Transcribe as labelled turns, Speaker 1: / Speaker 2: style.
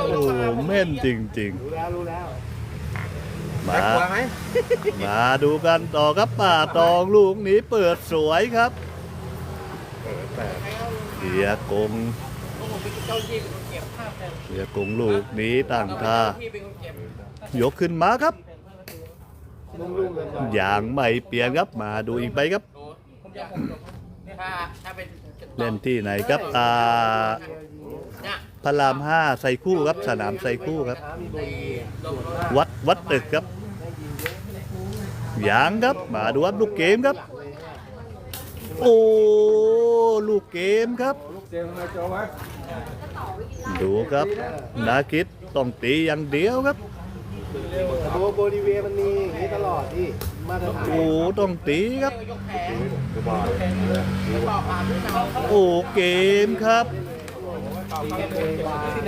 Speaker 1: โอ้แม่นจริง
Speaker 2: รู้แล้วรู้แล้ว
Speaker 1: ๆ มา
Speaker 2: กลัวไหม
Speaker 1: มาดูกันต่อครับป่าตองลูกนี้เปิดสวยครับ
Speaker 2: เปิดแปด
Speaker 1: เสียกงเสียกงลูกนี้ตั้งท่ายกขึ้นมาครับ
Speaker 2: ลุ่มๆเลยก่อน
Speaker 1: อย่างไม่เปลี่ยนครับ มาดูอีกใบครับ
Speaker 3: ถ้าถ้าเป็น
Speaker 1: เล่นที่ไหนครับอ่า
Speaker 3: เนี่ย
Speaker 1: พระรามห้าใส่คู่ครับสนามใส่คู่ครับ
Speaker 2: ช้ามีโบยี
Speaker 3: ลง
Speaker 1: วัดวัดตึกครับอย่างครับมาดูครับลูกเกมครับ โอ้ลูกเกมครับ
Speaker 2: ลูกเจมส์มาโจวะ
Speaker 1: ดูครับนาคิดต้องตีอย่างเดียวครับ
Speaker 2: แต่โบโบลิเวียมันมีอย่างนี้ตลอดที่มาตรฐาน
Speaker 1: โอ้ต้องตีครับ
Speaker 3: ยกแขน
Speaker 2: กระบอก
Speaker 3: แล้วต่อผ่านด้วยเนา
Speaker 1: โอ้เกมครับ
Speaker 2: ตีเอง